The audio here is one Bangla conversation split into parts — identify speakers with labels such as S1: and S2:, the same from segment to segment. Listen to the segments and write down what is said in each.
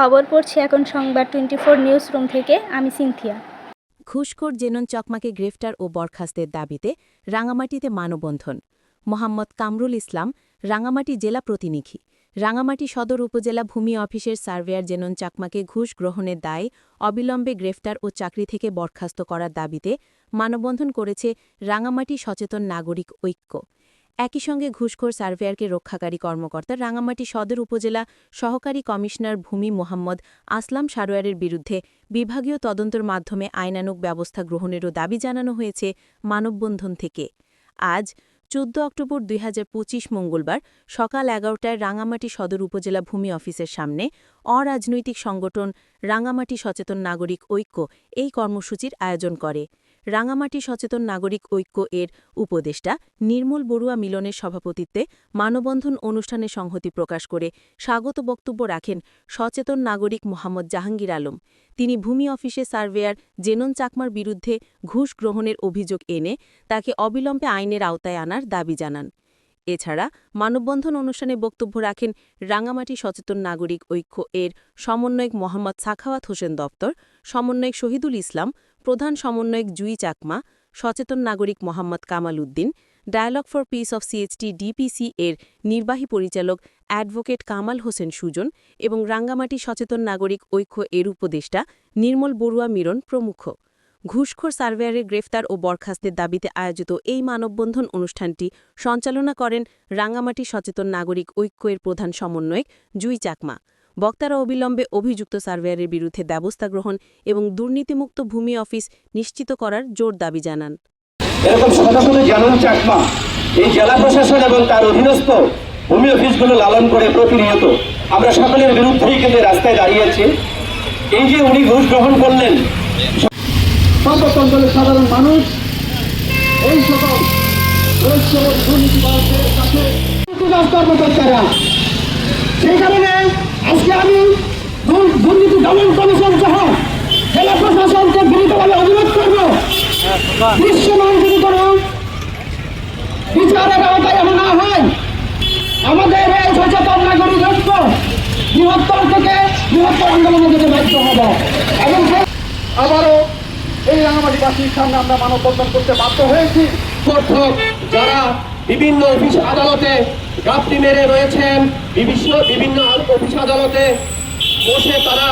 S1: খবর পড়ছি এখন সংবাদ টোয়েন্টি ফোর নিউজ রুম থেকে। আমি সিনথিয়া।
S2: ঘুষখোর জেনন চকমাকে গ্রেফতার ও বরখাস্তের দাবিতে রাঙামাটিতে মানববন্ধন। মোহাম্মদ কামরুল ইসলাম, রাঙামাটি জেলা প্রতিনিধি। রাঙামাটি সদর উপজেলা ভূমি অফিসের সার্ভেয়ার জেনন চাকমাকে ঘুষ গ্রহণের দায়ে অবিলম্বে গ্রেফতার ও চাকরি থেকে বরখাস্ত করার দাবিতে মানববন্ধন করেছে রাঙামাটি সচেতন নাগরিক ঐক্য। একই সঙ্গে ঘুষখোর সার্ভেয়ারকে রক্ষাকারী কর্মকর্তা রাঙামাটি সদর উপজেলা সহকারী কমিশনার ভূমি মোহাম্মদ আসলাম সারোয়ারের বিরুদ্ধে বিভাগীয় তদন্তর মাধ্যমে আইনানুগ ব্যবস্থা গ্রহণেরও দাবি জানানো হয়েছে মানববন্ধন থেকে। আজ, চোদ্দ অক্টোবর দুই হাজার পঁচিশ মঙ্গলবার সকাল এগারোটায় রাঙামাটি সদর উপজেলা ভূমি অফিসের সামনে অরাজনৈতিক সংগঠন রাঙামাটি সচেতন নাগরিক ঐক্য এই কর্মসূচির আয়োজন করে। রাঙামাটি সচেতন নাগরিক ঐক্য এর উপদেষ্টা নির্মল বড়ুয়া মিলনের সভাপতিত্বে মানববন্ধন অনুষ্ঠানে সংহতি প্রকাশ করে স্বাগত বক্তব্য রাখেন সচেতন নাগরিক মোহাম্মদ জাহাঙ্গীর আলম। তিনি ভূমি অফিসে সার্ভেয়ার জেনন চাকমার বিরুদ্ধে ঘুষ গ্রহণের অভিযোগ এনে তাকে অবিলম্বে আইনের আওতায় আনার দাবি জানান। এছাড়া মানববন্ধন অনুষ্ঠানে বক্তব্য রাখেন রাঙামাটি সচেতন নাগরিক ঐক্য এর সমন্বয়ক মোহাম্মদ সাখাওয়াত হোসেন দপ্তর, সমন্বয়ক শহীদুল ইসলাম প্রধান সমন্বয়ক জুই চাকমা, সচেতন নাগরিক Mohammad Kamal Uddin, dialogue for peace of C H T D P C এর নির্বাহী পরিচালক অ্যাডভোকেট কামাল হোসেন সুজন এবং রাঙ্গামাটি সচেতন নাগরিক ঐক্য এর উপদেষ্টা নির্মল বড়ুয়া মিরন প্রমুখ। ঘুষখোর সার্ভেয়ারের গ্রেফতার ও বরখাস্তের দাবিতে আয়োজিত এই মানববন্ধন অনুষ্ঠানটি সঞ্চালনা করেন রাঙ্গামাটি সচেতন নাগরিক ঐক্য এর প্রধান সমন্বয়ক জুই চাকমা। বক্তারা অবিলম্বে অভিযুক্ত সার্ভেয়ারের বিরুদ্ধে ব্যবস্থা গ্রহণ এবং দুর্নীতিমুক্ত ভূমি অফিস নিশ্চিত করার জোর দাবি জানান।
S3: এরকম চাকমা। এই জেলা প্রশাসন এবং তার অধীনস্থ ভূমি অফিসগুলো লালন করে প্রতিনিয়ত। আমরা সকলের বিরুদ্ধেই কিন্তু রাস্তায় দাঁড়িয়েছি এই যে উনি ঘুষ গ্রহণ করলেন অঞ্চলের সাধারণ মানুষ এই সকল বৈশ্য কাছে কর্মকর্তারা সেই কারণে আজকে আমি দুর- দুর্নীতি দমন কমিশন সহ জেলা প্রশাসনকে বিনীতভাবে অনুরোধ করব, দৃশ্যমান যদি কোনো বিচারের আওতায় এমন না হয়। আমাদের এই সচেতন নাগরিক ঐক্য বৃহত্তর থেকে বৃহত্তর আন্দোলনে যেতে বাধ্য হব। এবং আবারও এই রাঙামাটিবাসীর সামনে আমরা মানববন্ধন করতে বাধ্য হয়েছি। যারা বিভিন্ন অফিস আদালতে গাপটি মেরে রয়েছেন। বিভিন্ন বিভিন্ন অফিস আদালতে বসে তারা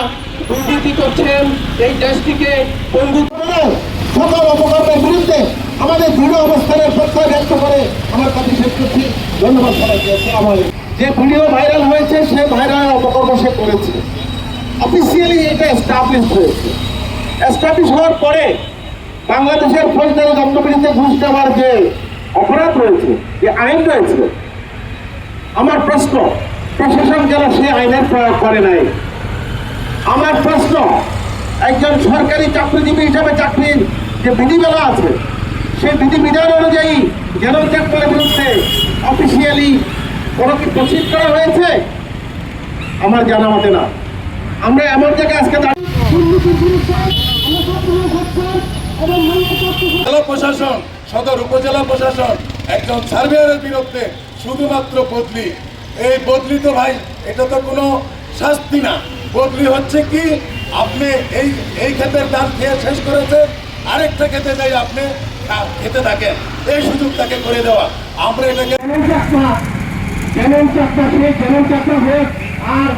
S3: দুর্নীতি করছেন। এই দেশটিকে পঙ্গু সকল অপকর্মের বিরুদ্ধে আমাদের দৃঢ় অবস্থানের প্রত্যয় ব্যক্ত করে আমার কথা শেষ করছি। ধন্যবাদ সবাইকে আসসালামু যে ভিডিও ভাইরাল হয়েছে সে ভাইরাল অপকর্ম সে করেছে। অফিসিয়ালি এটা এস্টাবলিশ হয়েছে। এস্টাবলিশ হওয়ার পরে বাংলাদেশের ফৌজদারি দণ্ডবিধিতে ঘুষ দেওয়ার যে অপরাধ রয়েছে যে আইন রয়েছে। আমার প্রশ্ন প্রশাসন যেন সেই আইনের প্রয়োগ করে নাই? আমার প্রশ্ন একজন সরকারি চাকরিজীবী হিসাবে চাকরির যে বিধিমালা আছে সেই বিধিবিধান অনুযায়ী যেন চাকরির বিরুদ্ধে অফিসিয়ালি কোনো কি প্রসিড করা হয়েছে? আমার জানা মতে না। আমরা এমন জায়গায় আজকে দাঁড়িয়ে
S4: প্রশাসন সদর উপজেলা প্রশাসন একজন সার্ভেয়ারের বিরুদ্ধে শুধুমাত্র বদলি। এই বদলি তো ভাই, এটা তো কোনো শাস্তি না। বদলি হচ্ছে কি, আপনি এই এই ক্ষেতের দাম খেয়ে শেষ করেছে আরেকটা খেতে যাই আপনি খেতে থাকেন। এই সুযোগ তাকে করে দেওয়া। আমরা এটাকে
S3: যেমন চাকমা যেমন চাকমা সে যেমন চাকমা হোক, আর